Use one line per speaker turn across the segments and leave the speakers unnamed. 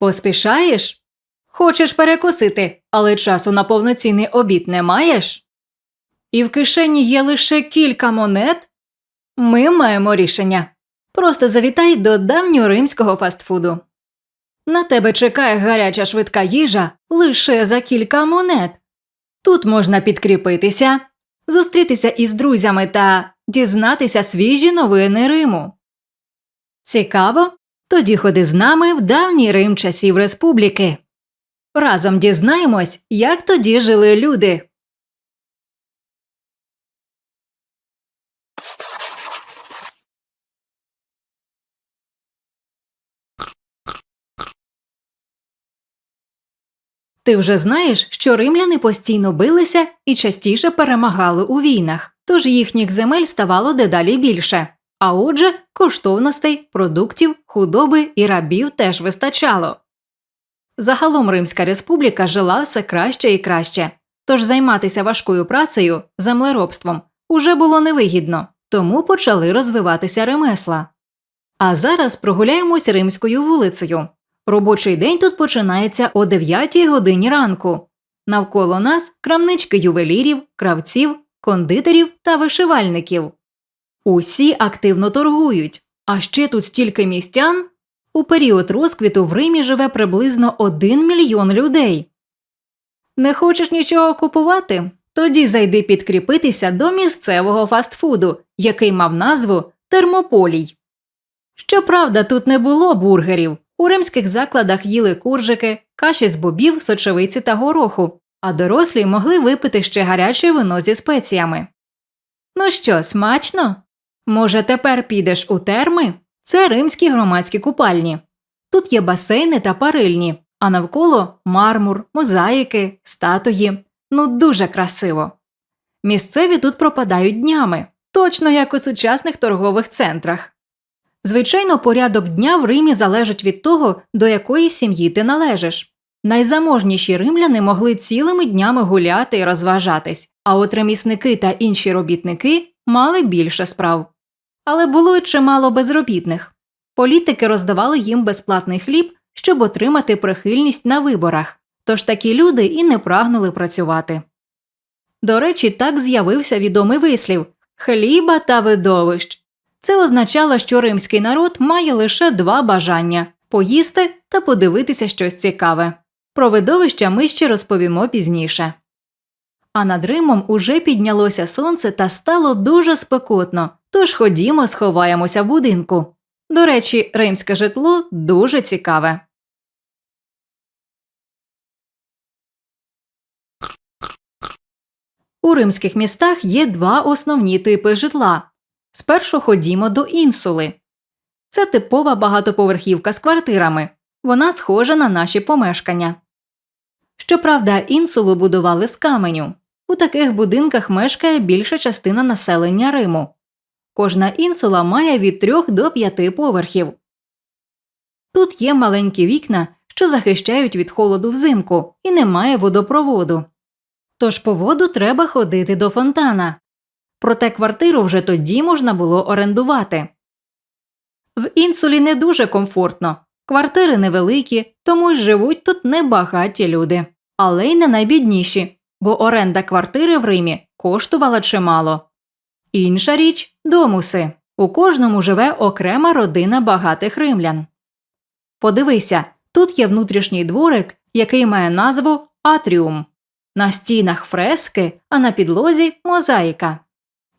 Поспішаєш? Хочеш перекусити, але часу на повноцінний обід не маєш? І в кишені є лише кілька монет? Ми маємо рішення. Просто завітай до давньоримського фастфуду. На тебе чекає гаряча швидка їжа лише за кілька монет. Тут можна підкріпитися, зустрітися із друзями та дізнатися свіжі новини Риму. Цікаво? Тоді ходи з нами в давній Рим часів республіки. Разом дізнаємось, як тоді жили люди. Ти вже знаєш, що римляни постійно билися і частіше перемагали у війнах, тож їхніх земель ставало дедалі більше. А отже, коштовностей, продуктів, худоби і рабів теж вистачало. Загалом Римська республіка жила все краще і краще, тож займатися важкою працею, землеробством, уже було невигідно, тому почали розвиватися ремесла. А зараз прогуляємось римською вулицею. Робочий день тут починається о 9 годині ранку. Навколо нас крамнички ювелірів, кравців, кондитерів та вишивальників. Усі активно торгують, а ще тут стільки містян. У період розквіту в Римі живе приблизно 1 мільйон людей. Не хочеш нічого купувати? Тоді зайди підкріпитися до місцевого фастфуду, який мав назву Термополій. Щоправда, тут не було бургерів. У римських закладах їли куржики, каші з бобів, сочевиці та гороху, а дорослі могли випити ще гаряче вино зі спеціями. Ну що, смачно? Може, тепер підеш у терми? Це римські громадські купальні. Тут є басейни та парильні, а навколо мармур, мозаїки, статуї. Ну дуже красиво. Місцеві тут пропадають днями, точно як у сучасних торгових центрах. Звичайно, порядок дня в Римі залежить від того, до якої сім'ї ти належиш. Найзаможніші римляни могли цілими днями гуляти і розважатись, а от ремісники та інші робітники мали більше справ. Але було й чимало безробітних. Політики роздавали їм безплатний хліб, щоб отримати прихильність на виборах, тож такі люди і не прагнули працювати. До речі, так з'явився відомий вислів хліба та видовищ. Це означало, що римський народ має лише два бажання поїсти та подивитися щось цікаве. Про видовища ми ще розповімо пізніше. А над Римом уже піднялося сонце та стало дуже спекотно, тож ходімо, сховаємося в будинку. До речі, римське житло дуже цікаве. У римських містах є два основні типи житла. Спершу ходімо до інсули. Це типова багатоповерхівка з квартирами. Вона схожа на наші помешкання. Щоправда, інсулу будували з каменю. У таких будинках мешкає більша частина населення Риму. Кожна інсула має від 3 до 5 поверхів. Тут є маленькі вікна, що захищають від холоду взимку, і немає водопроводу. Тож по воду треба ходити до фонтана. Проте квартиру вже тоді можна було орендувати. В інсулі не дуже комфортно, квартири невеликі, тому й живуть тут небагаті люди, але й не найбідніші, бо оренда квартири в Римі коштувала чимало. Інша річ домуси. У кожному живе окрема родина багатих римлян. Подивися, тут є внутрішній дворик, який має назву Атріум. На стінах фрески, а на підлозі мозаїка.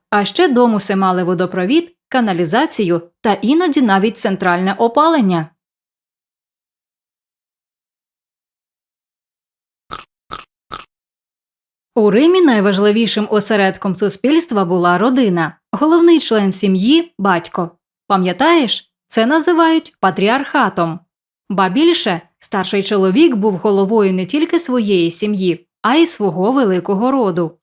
А ще домуси мали водопровід, каналізацію та іноді навіть центральне опалення. У Римі найважливішим осередком суспільства була родина, головний член сім'ї батько. Пам'ятаєш, це називають патріархатом. Ба більше старший чоловік був головою не тільки своєї сім'ї, а й свого великого роду.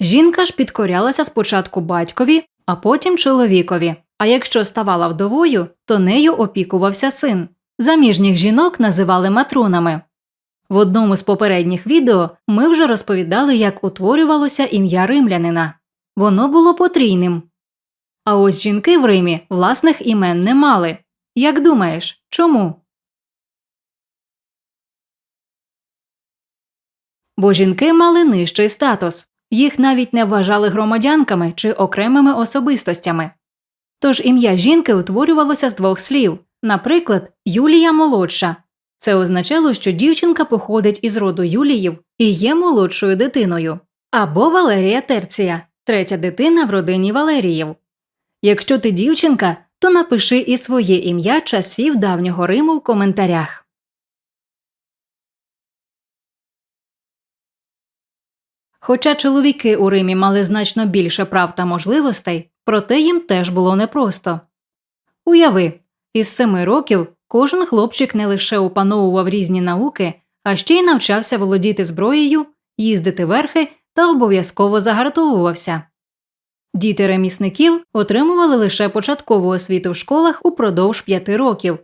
Жінка ж підкорялася спочатку батькові, а потім чоловікові. А якщо ставала вдовою, то нею опікувався син. Заміжніх жінок називали матронами. В одному з попередніх відео ми вже розповідали, як утворювалося ім'я римлянина. Воно було потрійним. А ось жінки в Римі власних імен не мали. Як думаєш, чому? Бо жінки мали нижчий статус, їх навіть не вважали громадянками чи окремими особистостями. Тож ім'я жінки утворювалося з двох слів наприклад, Юлія молодша це означало, що дівчинка походить із роду Юліїв і є молодшою дитиною, або Валерія Терція, третя дитина в родині Валеріїв. Якщо ти дівчинка, то напиши і своє ім'я часів давнього Риму в коментарях. Хоча чоловіки у Римі мали значно більше прав та можливостей, проте їм теж було непросто. Уяви, із семи років кожен хлопчик не лише опановував різні науки, а ще й навчався володіти зброєю, їздити верхи та обов'язково загартовувався. Діти ремісників отримували лише початкову освіту в школах упродовж п'яти років.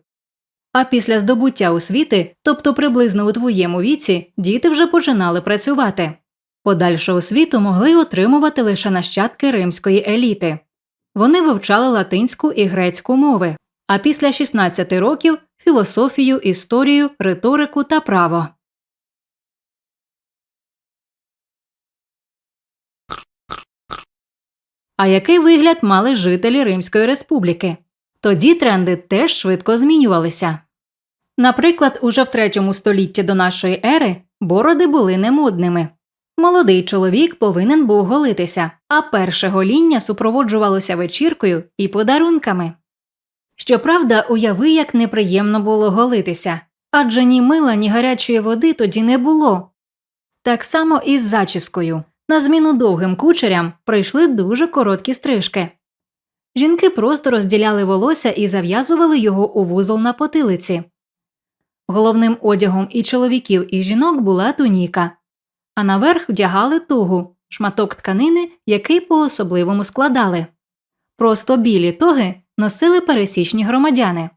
А після здобуття освіти, тобто приблизно у твоєму віці, діти вже починали працювати. Подальшу освіту могли отримувати лише нащадки римської еліти. Вони вивчали латинську і грецьку мови, а після 16 років філософію, історію, риторику та право. А який вигляд мали жителі Римської республіки? Тоді тренди теж швидко змінювалися. Наприклад, уже в третьому столітті до нашої ери бороди були немодними. Молодий чоловік повинен був голитися, а перше гоління супроводжувалося вечіркою і подарунками. Щоправда, уяви, як неприємно було голитися адже ні мила, ні гарячої води тоді не було. Так само і з зачіскою. На зміну довгим кучерям прийшли дуже короткі стрижки. Жінки просто розділяли волосся і зав'язували його у вузол на потилиці. Головним одягом і чоловіків, і жінок була туніка, а наверх вдягали тугу шматок тканини, який по особливому складали. Просто білі тоги носили пересічні громадяни,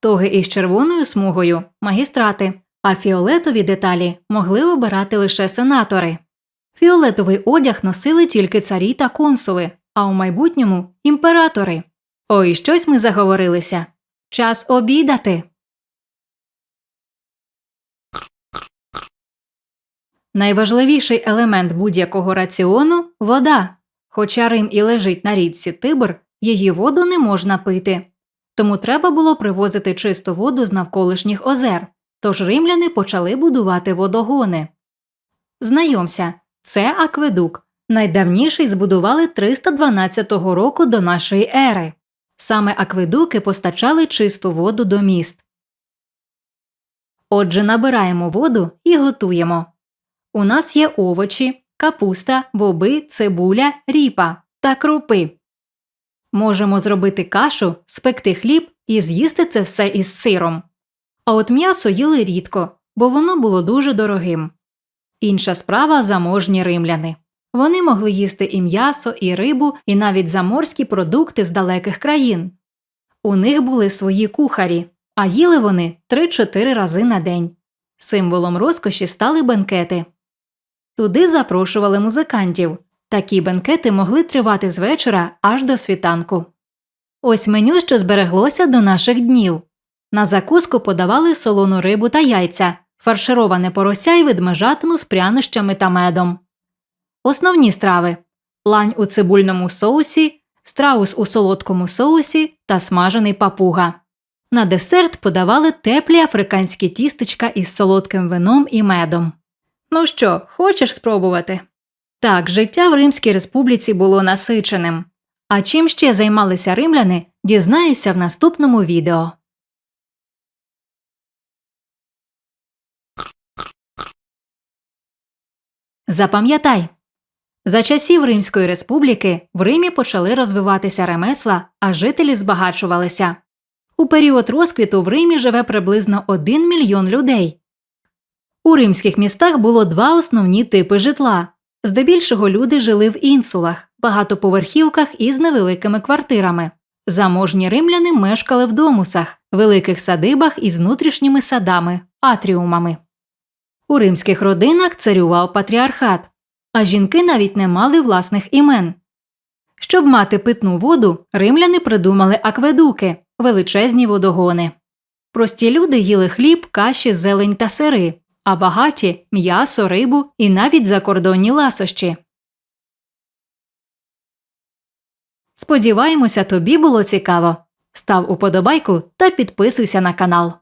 тоги із червоною смугою магістрати, а фіолетові деталі могли обирати лише сенатори. Фіолетовий одяг носили тільки царі та консули, а у майбутньому імператори. Ой, щось ми заговорилися. Час обідати. Найважливіший елемент будь-якого раціону вода. Хоча Рим і лежить на річці Тибр, її воду не можна пити. Тому треба було привозити чисту воду з навколишніх озер, тож римляни почали будувати водогони. Знайомся, це акведук. Найдавніший збудували 312 року до нашої ери. Саме акведуки постачали чисту воду до міст. Отже, набираємо воду і готуємо. У нас є овочі, капуста, боби, цибуля, ріпа та крупи. Можемо зробити кашу, спекти хліб і з'їсти це все із сиром. А от м'ясо їли рідко, бо воно було дуже дорогим. Інша справа заможні римляни. Вони могли їсти і м'ясо, і рибу, і навіть заморські продукти з далеких країн. У них були свої кухарі, а їли вони 3-4 рази на день. Символом розкоші стали бенкети. Туди запрошували музикантів. Такі бенкети могли тривати з вечора аж до світанку. Ось меню, що збереглося до наших днів. На закуску подавали солону рибу та яйця, фаршироване порося і ведмежатину з прянощами та медом. Основні страви лань у цибульному соусі, страус у солодкому соусі та смажений папуга. На десерт подавали теплі африканські тістечка із солодким вином і медом. Ну що, хочеш спробувати? Так, життя в Римській республіці було насиченим. А чим ще займалися римляни, дізнаєшся в наступному відео. Запам'ятай за часів Римської республіки в Римі почали розвиватися ремесла, а жителі збагачувалися. У період розквіту в Римі живе приблизно 1 мільйон людей. У римських містах було два основні типи житла. Здебільшого люди жили в інсулах, багатоповерхівках із невеликими квартирами. Заможні римляни мешкали в домусах, великих садибах із внутрішніми садами, атріумами. У римських родинах царював патріархат, а жінки навіть не мали власних імен. Щоб мати питну воду, римляни придумали акведуки величезні водогони. Прості люди їли хліб, каші, зелень та сири, а багаті м'ясо, рибу і навіть закордонні ласощі. Сподіваємося, тобі було цікаво. Став уподобайку та підписуйся на канал.